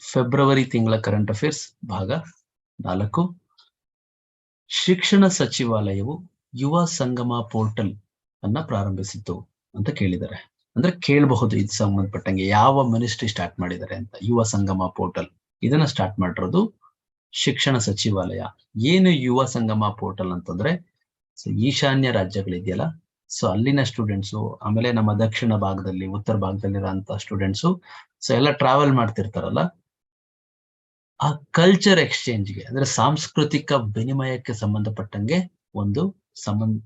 February ತಿಂಗಳ current affairs ಭಾಗ ನಾಲ್ಕು. ಶಿಕ್ಷಣ ಸಚಿವಾಲಯವು ಯುವ ಸಂಗಮ ಪೋರ್ಟಲ್ ಅನ್ನ ಪ್ರಾರಂಭಿಸಿತು ಅಂತ ಕೇಳಿದ್ದಾರೆ. ಅಂದ್ರೆ ಕೇಳಬಹುದು ಇದು ಸಂಬಂಧಪಟ್ಟಂಗೆ ಯಾವ ಮಿನಿಸ್ಟ್ರಿ ಸ್ಟಾರ್ಟ್ ಮಾಡಿದ್ದಾರೆ ಅಂತ. ಯುವ ಸಂಗಮ ಪೋರ್ಟಲ್ ಇದನ್ನ ಸ್ಟಾರ್ಟ್ ಮಾಡಿರೋದು ಶಿಕ್ಷಣ ಸಚಿವಾಲಯ. ಏನು ಯುವ ಸಂಗಮ ಪೋರ್ಟಲ್ ಅಂತಂದ್ರೆ, ಸೊ ಈಶಾನ್ಯ ರಾಜ್ಯಗಳಿದೆಯಲ್ಲ, ಸೊ ಅಲ್ಲಿನ ಸ್ಟೂಡೆಂಟ್ಸು ಆಮೇಲೆ ನಮ್ಮ ದಕ್ಷಿಣ ಭಾಗದಲ್ಲಿ, ಉತ್ತರ ಭಾಗದಲ್ಲಿರೋ ಸ್ಟೂಡೆಂಟ್ಸು ಸೊ ಎಲ್ಲ ಟ್ರಾವೆಲ್ ಮಾಡ್ತಿರ್ತಾರಲ್ಲ ಆ ಕಲ್ಚರ್ ಎಕ್ಸ್ಚೇಂಜ್ಗೆ ಅಂದ್ರೆ ಸಾಂಸ್ಕೃತಿಕ ವಿನಿಮಯಕ್ಕೆ ಸಂಬಂಧಪಟ್ಟಂಗೆ ಒಂದು ಸಂಬಂಧ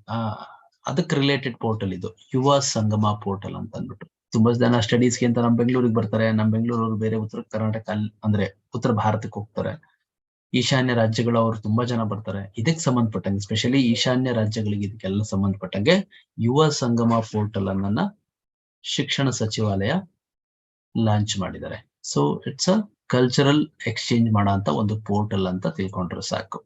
ಅದಕ್ಕೆ ರಿಲೇಟೆಡ್ ಪೋರ್ಟಲ್ ಇದು, ಯುವ ಸಂಗಮ ಪೋರ್ಟಲ್ ಅಂತ ಅಂದ್ಬಿಟ್ಟು. ತುಂಬಾ ಜನ ಸ್ಟಡೀಸ್ಗೆ ಅಂತ ನಮ್ಮ ಬೆಂಗಳೂರಿಗೆ ಬರ್ತಾರೆ ನಮ್ಮ ಬೆಂಗಳೂರವ್ರು ಬೇರೆ ಉತ್ತರ ಕರ್ನಾಟಕ ಅಂದ್ರೆ ಉತ್ತರ ಭಾರತಕ್ಕೆ ಹೋಗ್ತಾರೆ. ಈಶಾನ್ಯ ರಾಜ್ಯಗಳು ಅವ್ರು ತುಂಬಾ ಜನ ಬರ್ತಾರೆ. ಇದಕ್ಕೆ ಸಂಬಂಧಪಟ್ಟಂಗೆ ಸ್ಪೆಷಲಿ ಈಶಾನ್ಯ ರಾಜ್ಯಗಳಿಗೆ ಇದಕ್ಕೆಲ್ಲ ಸಂಬಂಧಪಟ್ಟಂಗೆ ಯುವ ಸಂಗಮ ಪೋರ್ಟಲ್ ಅನ್ನ ಶಿಕ್ಷಣ ಸಚಿವಾಲಯ ಲಾಂಚ್ ಮಾಡಿದ್ದಾರೆ. So it's a cultural exchange ಮಾಡೋ ಅಂತ ಒಂದು ಪೋರ್ಟಲ್ ಅಂತ ತಿಳ್ಕೊಂಡ್ರೆ ಸಾಕು.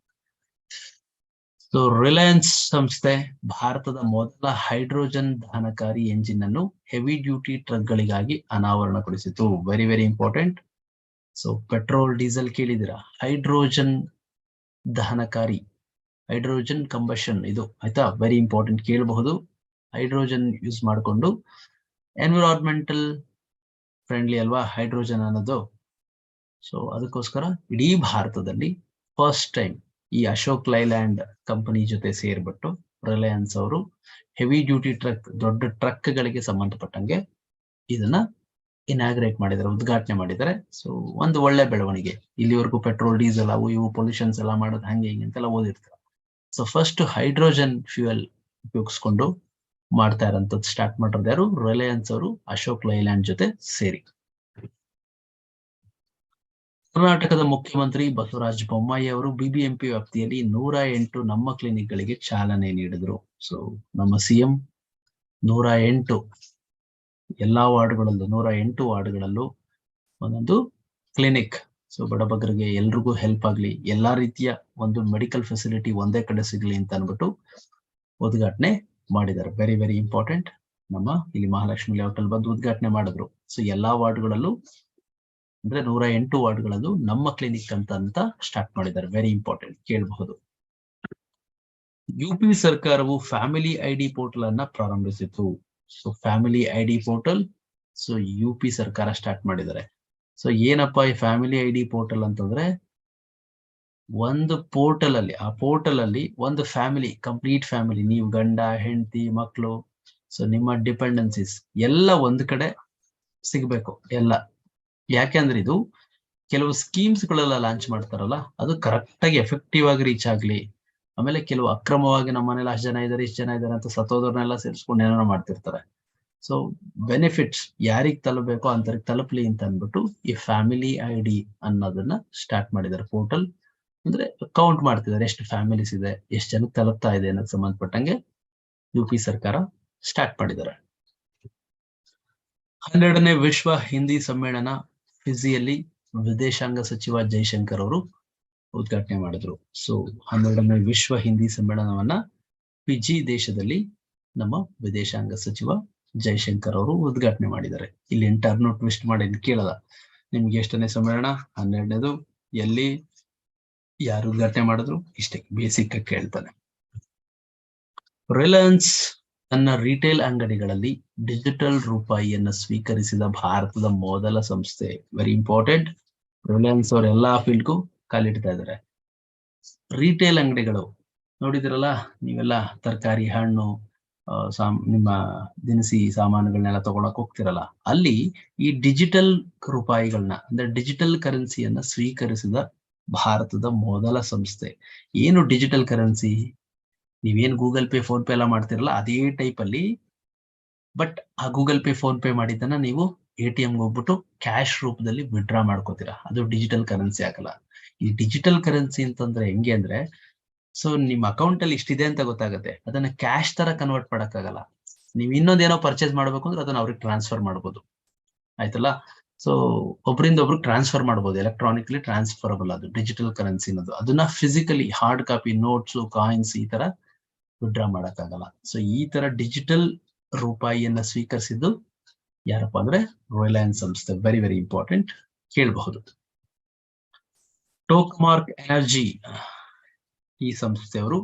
ಸೊ ರಿಲಯನ್ಸ್ ಸಂಸ್ಥೆ ಭಾರತದ ಮೊದಲ ಹೈಡ್ರೋಜನ್ ದಹನಕಾರಿ ಎಂಜಿನ್ ಅನ್ನು ಹೆವಿ ಡ್ಯೂಟಿ ಟ್ರಕ್ ಗಳಿಗಾಗಿ ಅನಾವರಣಗೊಳಿಸಿತು. Very very important so petrol diesel ಕೇಳಿದಿರ hydrogen ದಹನಕಾರಿ ಹೈಡ್ರೋಜನ್ ಕಂಬಷನ್ ಇದು ಆಯ್ತಾ? ವೆರಿ ಇಂಪಾರ್ಟೆಂಟ್ ಕೇಳಬಹುದು. ಹೈಡ್ರೋಜನ್ ಯೂಸ್ ಮಾಡಿಕೊಂಡು ಎನ್ವಿರಾನ್ಮೆಂಟಲ್ ಫ್ರೆಂಡ್ಲಿ ಅಲ್ವಾ? ಹೈಡ್ರೋಜನ್ ಅನ್ನೋದು ಸೊ ಅದಕ್ಕೋಸ್ಕರ ಇಡೀ ಭಾರತದಲ್ಲಿ ಫಸ್ಟ್ ಟೈಮ್ ಈ ಅಶೋಕ್ ಲೈಲ್ಯಾಂಡ್ ಕಂಪನಿ ಜೊತೆ ಸೇರ್ಬಿಟ್ಟು ರಿಲಯನ್ಸ್ ಅವರು ಹೆವಿ ಡ್ಯೂಟಿ ಟ್ರಕ್ ದೊಡ್ಡ ಟ್ರಕ್ ಗಳಿಗೆ ಸಂಬಂಧಪಟ್ಟಂಗೆ ಇದನ್ನ ಇನಾಗ್ರೇಟ್ ಮಾಡಿದ್ದಾರೆ, ಉದ್ಘಾಟನೆ ಮಾಡಿದ್ದಾರೆ. ಸೊ ಒಂದು ಒಳ್ಳೆ ಬೆಳವಣಿಗೆ. ಇಲ್ಲಿವರೆಗೂ ಪೆಟ್ರೋಲ್ ಡೀಸೆಲ್ ಅವು ಇವು ಪೊಲ್ಯೂಷನ್ಸ್ ಎಲ್ಲ ಮಾಡೋದು ಹಂಗೆ ಹಿಂಗೆ ಅಂತೆಲ್ಲ ಓದಿರ್ತಾರೆ. ಸೊ ಫಸ್ಟ್ ಹೈಡ್ರೋಜನ್ ಫ್ಯೂಯಲ್ ಉಪಯೋಗಿಸ್ಕೊಂಡು ಮಾಡ್ತಾ ಇರೋಂಥದ್ದು ಸ್ಟಾರ್ಟ್ ಮಾಡಿರೋದು ಯಾರು? ರಿಲಯನ್ಸ್ ಅವರು, ಅಶೋಕ್ ಲೈಲ್ಯಾಂಡ್ ಜೊತೆ ಸೇರಿ. ಕರ್ನಾಟಕದ ಮುಖ್ಯಮಂತ್ರಿ ಬಸವರಾಜ ಬೊಮ್ಮಾಯಿ ಅವರು ಬಿಬಿಎಂಪಿ ವ್ಯಾಪ್ತಿಯಲ್ಲಿ ನೂರ ಎಂಟು ನಮ್ಮ ಕ್ಲಿನಿಕ್ ಗಳಿಗೆ ಚಾಲನೆ ನೀಡಿದ್ರು. ಸೊ ನಮ್ಮ ಸಿಎಂ ನೂರ ಎಂಟು ಎಲ್ಲಾ ವಾರ್ಡ್ಗಳಲ್ಲೂ, ನೂರ ಎಂಟು ವಾರ್ಡ್ಗಳಲ್ಲೂ ಒಂದೊಂದು ಕ್ಲಿನಿಕ್. ಸೊ ಬಡಬಗರಿಗೆ ಎಲ್ರಿಗೂ ಹೆಲ್ಪ್ ಆಗ್ಲಿ, ಎಲ್ಲಾ ರೀತಿಯ ಒಂದು ಮೆಡಿಕಲ್ ಫೆಸಿಲಿಟಿ ಒಂದೇ ಕಡೆ ಸಿಗ್ಲಿ ಅಂತ ಅನ್ಬಿಟ್ಟು ಉದ್ಘಾಟನೆ ಮಾಡಿದ್ದಾರೆ. ವೆರಿ ವೆರಿ ಇಂಪಾರ್ಟೆಂಟ್ ನಮ್ಮ ಇಲ್ಲಿ ಮಹಾಲಕ್ಷ್ಮಿ ಲೇಔಟ್ ಅಲ್ಲಿ ಬಂದು ಉದ್ಘಾಟನೆ ಮಾಡಿದ್ರು. ಸೊ ಎಲ್ಲಾ ವಾರ್ಡ್ಗಳಲ್ಲೂ ಅಂದ್ರೆ ನೂರ ಎಂಟು ವಾರ್ಡ್ಗಳಲ್ಲೂ ನಮ್ಮ ಕ್ಲಿನಿಕ್ ಅಂತ ಅಂತ ಸ್ಟಾರ್ಟ್ ಮಾಡಿದ್ದಾರೆ. ವೆರಿ ಇಂಪಾರ್ಟೆಂಟ್ ಕೇಳಬಹುದು. ಯುಪಿ ಸರ್ಕಾರವು ಫ್ಯಾಮಿಲಿ ಐಡಿ ಪೋರ್ಟಲ್ ಅನ್ನ ಪ್ರಾರಂಭಿಸಿತು so family ID portal so U P ಸರ್ಕಾರ ಸ್ಟಾರ್ಟ್ ಮಾಡಿದ್ದಾರೆ. ಸೊ ಏನಪ್ಪಾ ಈ ಫ್ಯಾಮಿಲಿ ಐಡಿ ಪೋರ್ಟಲ್ ಅಂತಂದ್ರೆ, ಒಂದು ಪೋರ್ಟಲ್ ಅಲ್ಲಿ, ಆ ಪೋರ್ಟಲ್ ಅಲ್ಲಿ ಒಂದು ಫ್ಯಾಮಿಲಿ ಕಂಪ್ಲೀಟ್ ಫ್ಯಾಮಿಲಿ ನೀವು ಗಂಡ, ಹೆಂಡತಿ ಮಕ್ಕಳು ಸೊ ನಿಮ್ಮ ಡಿಪೆಂಡೆನ್ಸಿಸ್ ಎಲ್ಲ ಒಂದ್ ಕಡೆ ಸಿಗ್ಬೇಕು, ಎಲ್ಲ. ಯಾಕೆಂದ್ರೆ ಇದು ಕೆಲವು ಸ್ಕೀಮ್ಸ್ ಗಳೆಲ್ಲ ಲಾಂಚ್ ಮಾಡ್ತಾರಲ್ಲ, ಅದು ಕರೆಕ್ಟ್ ಆಗಿ ಎಫೆಕ್ಟಿವ್ ಆಗಿ ರೀಚ್ ಆಗ್ಲಿ. ಆಮೇಲೆ ಕೆಲವು ಅಕ್ರಮವಾಗಿ ನಮ್ಮ ಮನೇಲಿ ಅಷ್ಟು ಜನ ಇದ್ದಾರೆ ಇಷ್ಟು ಜನ ಇದಾರೆ ಅಂತ ಸತ್ತೋದ್ರನ್ನೆಲ್ಲ ಸೇರಿಸ್ಕೊಂಡು ಏನಾರ ಮಾಡ್ತಿರ್ತಾರೆ. ಸೊ ಬೆನಿಫಿಟ್ಸ್ ಯಾರಿಗ್ ತಲುಪಬೇಕೋ ಅಂತರಿಗೆ ತಲುಪಲಿ ಅಂತ ಅಂದ್ಬಿಟ್ಟು ಈ ಫ್ಯಾಮಿಲಿ ಐ ಡಿ ಅನ್ನೋದನ್ನ ಸ್ಟಾರ್ಟ್ ಮಾಡಿದ್ದಾರೆ ಪೋರ್ಟಲ್ ಅಂದ್ರೆ ಕೌಂಟ್ ಮಾಡ್ತಿದ್ದಾರೆ, ಎಷ್ಟು ಫ್ಯಾಮಿಲೀಸ್ ಇದೆ, ಎಷ್ಟು ಜನಕ್ಕೆ ತಲುಪ್ತಾ ಇದೆ ಅನ್ನೋದು ಸಂಬಂಧಪಟ್ಟಂಗೆ ಯು ಪಿ ಸರ್ಕಾರ ಸ್ಟಾರ್ಟ್ ಮಾಡಿದ್ದಾರೆ. ಹನ್ನೆರಡನೇ ವಿಶ್ವ ಹಿಂದಿ ಸಮ್ಮೇಳನ ಫಿಜಿಯಲ್ಲಿ ವಿದೇಶಾಂಗ ಸಚಿವ ಜೈಶಂಕರ್ ಅವರು ಉದ್ಘಾಟನೆ ಮಾಡಿದ್ರು. ಸೊ ಹನ್ನೆರಡನೇ ವಿಶ್ವ ಹಿಂದಿ ಸಮ್ಮೇಳನವನ್ನ ಫಿಜಿ ದೇಶದಲ್ಲಿ ನಮ್ಮ ವಿದೇಶಾಂಗ ಸಚಿವ ಜೈಶಂಕರ್ ಅವರು ಉದ್ಘಾಟನೆ ಮಾಡಿದ್ದಾರೆ. ಇಲ್ಲಿ ಟರ್ನ್ ಟ್ವಿಸ್ಟ್ ಮಾಡಿ ಕೇಳಲ್ಲ. ನಿಮ್ಗೆ ಎಷ್ಟನೇ ಸಮ್ಮೇಳನ? ಹನ್ನೆರಡನೇದು. ಎಲ್ಲಿ? ಯಾರು ಉದ್ಘಾಟನೆ ಮಾಡಿದ್ರು? ಇಷ್ಟೇ ಬೇಸಿಕ್ ಕೇಳ್ತಾನೆ. ರಿಲಯನ್ಸ್ ತನ್ನ ರಿಟೇಲ್ ಅಂಗಡಿಗಳಲ್ಲಿ ಡಿಜಿಟಲ್ ರೂಪಾಯಿಯನ್ನು ಸ್ವೀಕರಿಸಿದ ಭಾರತದ ಮೊದಲ ಸಂಸ್ಥೆ. ವೆರಿ ಇಂಪಾರ್ಟೆಂಟ್ ರಿಲಯನ್ಸ್ ಅವ್ರ ಎಲ್ಲಾ ಫೀಲ್ಡ್ಗೂ ಕಾಲಿಡ್ತಾ ಇದ್ದಾರೆ ರಿಟೇಲ್ ಅಂಗಡಿಗಳು, ನೋಡಿದಿರಲ್ಲ, ನೀವೆಲ್ಲ ತರಕಾರಿ, ಹಣ್ಣು ಸಾಮ್, ನಿಮ್ಮ ದಿನಸಿ ಸಾಮಾನುಗಳನ್ನೆಲ್ಲ ತಗೊಳಕ್ ಹೋಗ್ತಿರಲ್ಲ. ಅಲ್ಲಿ ಈ ಡಿಜಿಟಲ್ ರೂಪಾಯಿಗಳನ್ನ ಅಂದ್ರೆ ಡಿಜಿಟಲ್ ಕರೆನ್ಸಿಯನ್ನ ಸ್ವೀಕರಿಸಿದ ಭಾರತದ ಮೊದಲ ಸಂಸ್ಥೆ. ಏನು ಡಿಜಿಟಲ್ ಕರೆನ್ಸಿ ನೀವೇನ್ ಗೂಗಲ್ ಪೇ ಫೋನ್ ಪೇ ಎಲ್ಲ ಮಾಡ್ತಿರಲ್ಲ, ಅದೇ ಟೈಪ್ ಅಲ್ಲಿ ಬಟ್ ಆ ಗೂಗಲ್ ಪೇ ಫೋನ್ ಪೇ ಮಾಡಿದ್ದನ್ನ ನೀವು ಎ ಟಿ ಎಂ ಹೋಗ್ಬಿಟ್ಟು ಕ್ಯಾಶ್ ರೂಪದಲ್ಲಿ ವಿಡ್ರಾ ಮಾಡ್ಕೋತೀರಾ. ಅದು ಡಿಜಿಟಲ್ ಕರೆನ್ಸಿ ಆಗಲ್ಲ. ಈ ಡಿಜಿಟಲ್ ಕರೆನ್ಸಿ ಅಂತಂದ್ರೆ ಹೆಂಗೆ ಅಂದ್ರೆ ಸೊ ನಿಮ್ ಅಕೌಂಟ್ ಅಲ್ಲಿ ಇಷ್ಟಿದೆ ಅಂತ ಗೊತ್ತಾಗುತ್ತೆ. ಅದನ್ನ ಕ್ಯಾಶ್ ತರ ಕನ್ವರ್ಟ್ ಮಾಡಕ್ಕಾಗಲ್ಲ. ನೀವ್ ಇನ್ನೊಂದೇನೋ ಪರ್ಚೇಸ್ ಮಾಡ್ಬೇಕು ಅಂದ್ರೆ ಅದನ್ನ ಅವ್ರಿಗೆ ಟ್ರಾನ್ಸ್ಫರ್ ಮಾಡ್ಬೋದು. ಆಯ್ತಲ್ಲ? ಸೊ ಒಬ್ರಿಂದ ಒಬ್ರು ಟ್ರಾನ್ಸ್ಫರ್ ಮಾಡ್ಬೋದು. ಎಲೆಕ್ಟ್ರಾನಿಕ್ಲಿ ಟ್ರಾನ್ಸ್ಫರಬಲ್ ಅದು ಡಿಜಿಟಲ್ ಕರೆನ್ಸಿ ಅನ್ನೋದು. ಅದನ್ನ physically hard copy notes coins ಈ ತರ ವಿಡ್ರಾ ಮಾಡಕ್ಕಾಗಲ್ಲ. ಸೊ ಈ ತರ ಡಿಜಿಟಲ್ ರೂಪಾಯಿಯನ್ನ ಸ್ವೀಕರಿಸಿದ್ದು ಯಾರಪ್ಪ ಅಂದ್ರೆ ರಿಲಯನ್ಸ್ ಸಂಸ್ಥೆ. ವೆರಿ ವೆರಿ ಇಂಪಾರ್ಟೆಂಟ್ ಕೇಳಬಹುದು. ಟೋಕ್ ಮಾರ್ಕ್ ಎನರ್ಜಿ ಈ ಸಂಸ್ಥೆಯವರು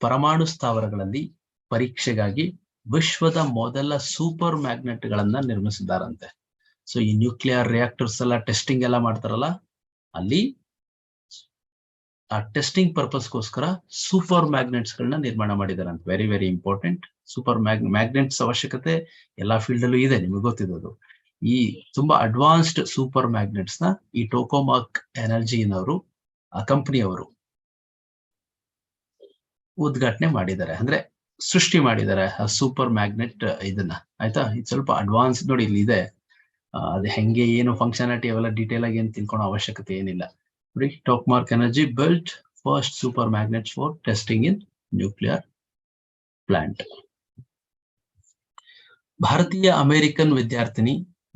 ಪರಮಾಣು ಸ್ಥಾವರಗಳಲ್ಲಿ ಪರೀಕ್ಷೆಗಾಗಿ ವಿಶ್ವದ ಮೊದಲ ಸೂಪರ್ ಮ್ಯಾಗ್ನೆಟ್ ಗಳನ್ನ ನಿರ್ಮಿಸಿದ್ದಾರಂತೆ. ಸೊ ಈ ನ್ಯೂಕ್ಲಿಯರ್ ರಿಯಾಕ್ಟರ್ಸ್ ಎಲ್ಲ ಟೆಸ್ಟಿಂಗ್ ಎಲ್ಲ ಮಾಡ್ತಾರಲ್ಲ, ಅಲ್ಲಿ ಆ ಟೆಸ್ಟಿಂಗ್ ಪರ್ಪಸ್ಗೋಸ್ಕರ ಸೂಪರ್ ಮ್ಯಾಗ್ನೆಟ್ಸ್ ಗಳನ್ನ ನಿರ್ಮಾಣ ಮಾಡಿದ್ದಾರೆ ಅಂತ very very important super mag magnets ಅವಶ್ಯಕತೆ ಎಲ್ಲಾ ಫೀಲ್ಡ್ ಅಲ್ಲೂ ಇದೆ, ನಿಮಗೆ ಗೊತ್ತಿರೋದು ಈ ತುಂಬಾ ಅಡ್ವಾನ್ಸ್ಡ್ ಸೂಪರ್ ಮ್ಯಾಗ್ನೆಟ್ಸ್ನ ಈ ಟೋಕೋಮಾಕ್ ಎನರ್ಜಿನವರು ಆ ಕಂಪನಿಯವರು ಉದ್ಘಾಟನೆ ಮಾಡಿದ್ದಾರೆ. ಅಂದ್ರೆ ಸೃಷ್ಟಿ ಮಾಡಿದ್ದಾರೆ ಆ ಸೂಪರ್ ಮ್ಯಾಗ್ನೆಟ್ ಇದನ್ನ. ಆಯ್ತಾ? ಇದು ಸ್ವಲ್ಪ ಅಡ್ವಾನ್ಸ್ಡ್ ನೋಡಿ ಇಲ್ಲಿ ಇದೆ. ಅದು ಹೆಂಗೆ, ಏನು ಫಂಕ್ಷನಾಲಿಟಿ ಅವೆಲ್ಲ ಡೀಟೇಲ್ ಆಗಿ ಏನು ತಿಳ್ಕೊಳೋ ಅವಶ್ಯಕತೆ ಏನಿಲ್ಲ. Tokamak energy built first super magnet for testing in nuclear plant ಭಾರತೀಯ ಅಮೆರಿಕನ್ ವಿದ್ಯಾರ್ಥಿನಿ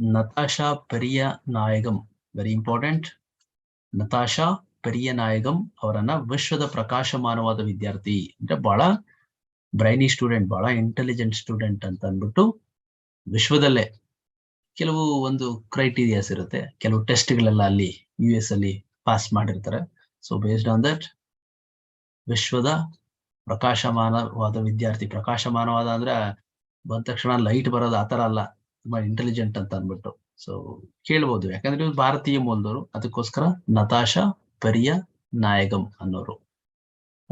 Natasha Periyanayagam very important Natasha ಪೆರಿಯ ನಾಯಗಂ ಅವರನ್ನ ವಿಶ್ವದ ಪ್ರಕಾಶಮಾನವಾದ ವಿದ್ಯಾರ್ಥಿ ಅಂದ್ರೆ ಬಹಳ ಬ್ರೈನಿ ಸ್ಟೂಡೆಂಟ್ ಬಹಳ ಇಂಟೆಲಿಜೆಂಟ್ ಸ್ಟೂಡೆಂಟ್ ಅಂತ ಅಂದ್ಬಿಟ್ಟು ವಿಶ್ವದಲ್ಲೇ ಕೆಲವು ಒಂದು ಕ್ರೈಟೀರಿಯಾಸ್ ಇರುತ್ತೆ ಕೆಲವು ಟೆಸ್ಟ್ಗಳೆಲ್ಲ ಅಲ್ಲಿ ಯು ಎಸ್ ಅಲ್ಲಿ ಪಾಸ್ ಮಾಡಿರ್ತಾರೆ. ಸೊ ಬೇಸ್ಡ್ ಆನ್ ದಟ್ ವಿಶ್ವದ ಪ್ರಕಾಶಮಾನವಾದ ವಿದ್ಯಾರ್ಥಿ ಪ್ರಕಾಶಮಾನವಾದ ಅಂದ್ರೆ ಬಂದ ತಕ್ಷಣ ಲೈಟ್ ಬರೋದು ಆತರ ಅಲ್ಲ ತುಂಬಾ ಇಂಟೆಲಿಜೆಂಟ್ ಅಂತ ಅಂದ್ಬಿಟ್ಟು. ಸೊ ಕೇಳ್ಬೋದು. ಯಾಕಂದ್ರೆ ಇವ್ರು ಭಾರತೀಯ ಮೂಲದವರು. ಅದಕ್ಕೋಸ್ಕರ ನತಾಶಾ ಪೆರಿಯ ನಾಯಗಂ ಅನ್ನೋರು.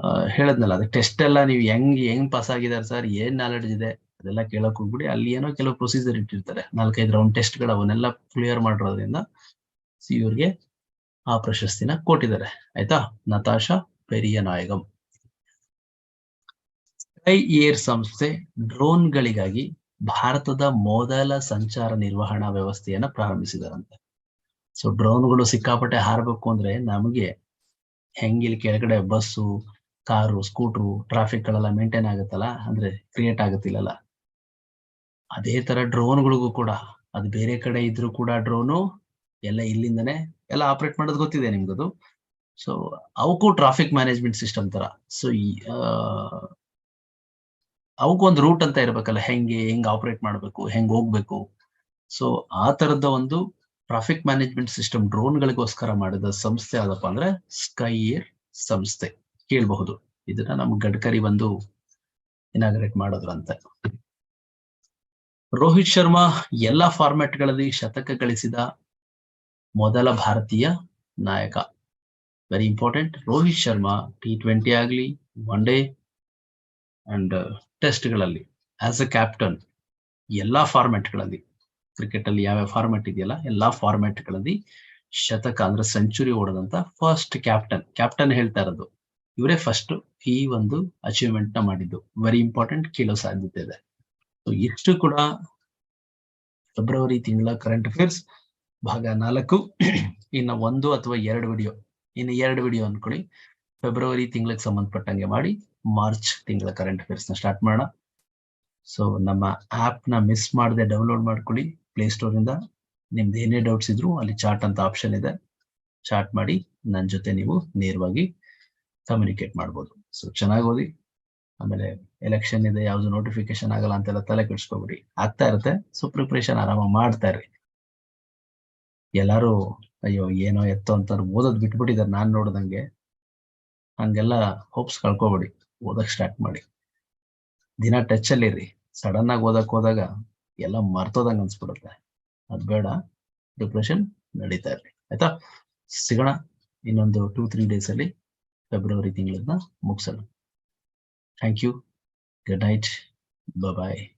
ಆ, ಹೇಳದ್ನಲ್ಲ ಅದು ಟೆಸ್ಟ್ ಎಲ್ಲ ನೀವು ಹೆಂಗ್ ಹೆಂಗ್ ಪಾಸ್ ಆಗಿದ್ದಾರೆ ಸರ್ ಏನ್ ನಾಲೆಡ್ಜ್ ಇದೆ? ಅದೆಲ್ಲ ಕೇಳಕ್ ಹೋಗ್ಬಿಡಿ. ಅಲ್ಲಿ ಏನೋ ಕೆಲವು ಪ್ರೊಸೀಜರ್ ಇಟ್ಟಿರ್ತಾರೆ. ನಾಲ್ಕೈದು ರೌಂಡ್ ಟೆಸ್ಟ್ಗಳು ಅವನ್ನೆಲ್ಲ ಕ್ಲಿಯರ್ ಮಾಡಿರೋದ್ರಿಂದ ಇವ್ರಿಗೆ ಆ ಪ್ರಶಸ್ತಿನ ಕೊಟ್ಟಿದ್ದಾರೆ. ಆಯ್ತಾ? ನತಾಶಾ ಪೆರಿಯ ನಾಯಗಂ ಸ್ಕೈ ಏರ್ ಸಂಸ್ಥೆ ಡ್ರೋನ್ಗಳಿಗಾಗಿ ಭಾರತದ ಮೊದಲ ಸಂಚಾರ ನಿರ್ವಹಣಾ ವ್ಯವಸ್ಥೆಯನ್ನ ಪ್ರಾರಂಭಿಸಿದಾರಂತೆ. ಸೊ, ಡ್ರೋನ್ಗಳು ಸಿಕ್ಕಾಪಟ್ಟೆ ಹಾರಬೇಕು ಅಂದ್ರೆ ನಮಗೆ ಹೆಂಗಿಲ್ ಕೆಳಗಡೆ ಬಸ್ಸು, ಕಾರು, ಸ್ಕೂಟ್ರು ಟ್ರಾಫಿಕ್ ಗಳೆಲ್ಲ ಮೇಂಟೈನ್ ಆಗುತ್ತಲ್ಲ? ಅಂದ್ರೆ ಕ್ರಿಯೇಟ್ ಆಗುತ್ತಿಲ್ಲಲ್ಲ? ಅದೇ ತರ ಡ್ರೋನ್ಗಳಿಗೂ ಕೂಡ, ಅದು ಬೇರೆ ಕಡೆ ಇದ್ರೂ ಕೂಡ ಡ್ರೋನು ಎಲ್ಲ ಇಲ್ಲಿಂದನೇ ಎಲ್ಲ ಆಪರೇಟ್ ಮಾಡೋದು ಗೊತ್ತಿದೆ ನಿಮ್ಗದು. ಸೊ ಅವಕ್ಕೂ ಟ್ರಾಫಿಕ್ ಮ್ಯಾನೇಜ್ಮೆಂಟ್ ಸಿಸ್ಟಮ್ ತರ. ಸೊ ಅವಕ್ಕೂ ಒಂದು ರೂಟ್ ಅಂತ ಇರ್ಬೇಕಲ್ಲ, ಹೆಂಗೆ, ಹೆಂಗ್ ಆಪರೇಟ್ ಮಾಡ್ಬೇಕು, ಹೆಂಗ್ ಹೋಗ್ಬೇಕು. ಸೊ ಆ ತರದ ಒಂದು ಟ್ರಾಫಿಕ್ ಮ್ಯಾನೇಜ್ಮೆಂಟ್ ಸಿಸ್ಟಮ್ ಡ್ರೋನ್ಗಳಿಗೋಸ್ಕರ ಮಾಡಿದ ಸಂಸ್ಥೆ ಯಾವ್ದಪ್ಪ ಅಂದ್ರೆ ಸ್ಕೈ ಏರ್ ಸಂಸ್ಥೆ. ಕೇಳಬಹುದು. ಇದನ್ನ ನಮ್ ಗಡ್ಕರಿ ಬಂದು ಇನಾಗ್ರೇಟ್ ಮಾಡೋದ್ರಂತೆ. ರೋಹಿತ್ ಶರ್ಮಾ ಎಲ್ಲಾ ಫಾರ್ಮ್ಯಾಟ್ಗಳಲ್ಲಿ ಶತಕ ಗಳಿಸಿದ ಮೊದಲ ಭಾರತೀಯ ನಾಯಕ. Very important Rohit Sharma T twenty ಆಗ್ಲಿ ಒನ್ ಡೇ ಅಂಡ್ ಟೆಸ್ಟ್ಗಳಲ್ಲಿ ಆಸ್ ಅ ಕ್ಯಾಪ್ಟನ್ ಎಲ್ಲಾ ಫಾರ್ಮ್ಯಾಟ್ಗಳಲ್ಲಿ ಕ್ರಿಕೆಟ್ ಅಲ್ಲಿ ಯಾವ್ಯಾವ ಫಾರ್ಮ್ಯಾಟ್ ಇದೆಯಲ್ಲ, ಎಲ್ಲಾ ಫಾರ್ಮ್ಯಾಟ್ಗಳಲ್ಲಿ ಶತಕ ಅಂದ್ರೆ ಸೆಂಚುರಿ ಓಡದಂತ ಫಸ್ಟ್ ಕ್ಯಾಪ್ಟನ್ ಕ್ಯಾಪ್ಟನ್ ಹೇಳ್ತಾ ಇರೋದು. ಇವರೇ ಫಸ್ಟ್ ಈ ಒಂದು ಅಚೀವ್ಮೆಂಟ್ನ ಮಾಡಿದ್ದು. ವೆರಿ ಇಂಪಾರ್ಟೆಂಟ್ ಕೇಳೋ ಸಾಧ್ಯತೆ ಇದೆ. ಸೊ ಇಷ್ಟು ಕೂಡ ಫೆಬ್ರವರಿ ತಿಂಗಳ ಕರೆಂಟ್ ಅಫೇರ್ಸ್ ಭಾಗ ನಾಲ್ಕು. ಇನ್ನು ಒಂದು ಅಥವಾ ಎರಡು ವಿಡಿಯೋ ಇನ್ನು ಎರಡು ವಿಡಿಯೋ ಅನ್ಕೊಳ್ಳಿ. ಫೆಬ್ರವರಿ ತಿಂಗಳಿಗೆ ಸಂಬಂಧಪಟ್ಟಂಗೆ ಮಾಡಿ ಮಾರ್ಚ್ ತಿಂಗಳ ಕರೆಂಟ್ ಅಫೇರ್ಸ್ನ ಸ್ಟಾರ್ಟ್ ಮಾಡೋಣ. ಸೊ ನಮ್ಮ ಆ್ಯಪ್ನ ಮಿಸ್ ಮಾಡದೆ ಡೌನ್ಲೋಡ್ ಮಾಡ್ಕೊಳ್ಳಿ ಪ್ಲೇಸ್ಟೋರಿಂದ ನಿಮ್ದು ಏನೇ ಡೌಟ್ಸ್ ಇದ್ರು ಅಲ್ಲಿ ಚಾಟ್ ಅಂತ ಆಪ್ಷನ್ ಇದೆ. ಚಾಟ್ ಮಾಡಿ ನನ್ನ ಜೊತೆ ನೀವು ನೇರವಾಗಿ ಕಮ್ಯುನಿಕೇಟ್ ಮಾಡ್ಬೋದು. ಸೊ ಚೆನ್ನಾಗಿ ಓದಿ. ಆಮೇಲೆ ಎಲೆಕ್ಷನ್ ಇದೆ, ಯಾವ್ದು ನೋಟಿಫಿಕೇಶನ್ ಆಗಲ್ಲ ಅಂತೆಲ್ಲ ತಲೆ ಕೆಡಿಸ್ಕೊಬಿಡಿ. ಆಗ್ತಾ ಇರುತ್ತೆ. ಸೊ ಪ್ರಿಪ್ರೇಷನ್ ಆರಾಮಾಗಿ ಮಾಡ್ತಾ ಇರ್ರಿ. ಎಲ್ಲಾರು, ಅಯ್ಯೋ, ಏನೋ ಎತ್ತೋ ಅಂತ ಓದೋದ್ ಬಿಟ್ಬಿಟ್ಟಿದ್ದಾರೆ ನಾನ್ ನೋಡ್ದಂಗೆ. ಹಂಗೆಲ್ಲ ಹೋಪ್ಸ್ ಕಳ್ಕೊಬೇಡಿ, ಓದಕ್ ಸ್ಟಾರ್ಟ್ ಮಾಡಿ. ದಿನ ಟಚ್ ಅಲ್ಲಿ ಇರ್ರಿ ಸಡನ್ ಆಗಿ ಓದಕ್ ಹೋದಾಗ ಎಲ್ಲ ಮರ್ತೋದಂಗ ಅನ್ಸ್ಬಿಡುತ್ತೆ. ಅದ್ ಬೇಡ ಡಿಪ್ರೆಷನ್ ನಡೀತಾ ಇರ್ಲಿ. ಆಯ್ತಾ? ಸಿಗೋಣ ಇನ್ನೊಂದು ಟೂ ತ್ರೀ ಡೇಸ್ ಅಲ್ಲಿ ಫೆಬ್ರವರಿ ತಿಂಗಳನ್ನ ಮುಗಿಸೋಣ. Thank you good night bye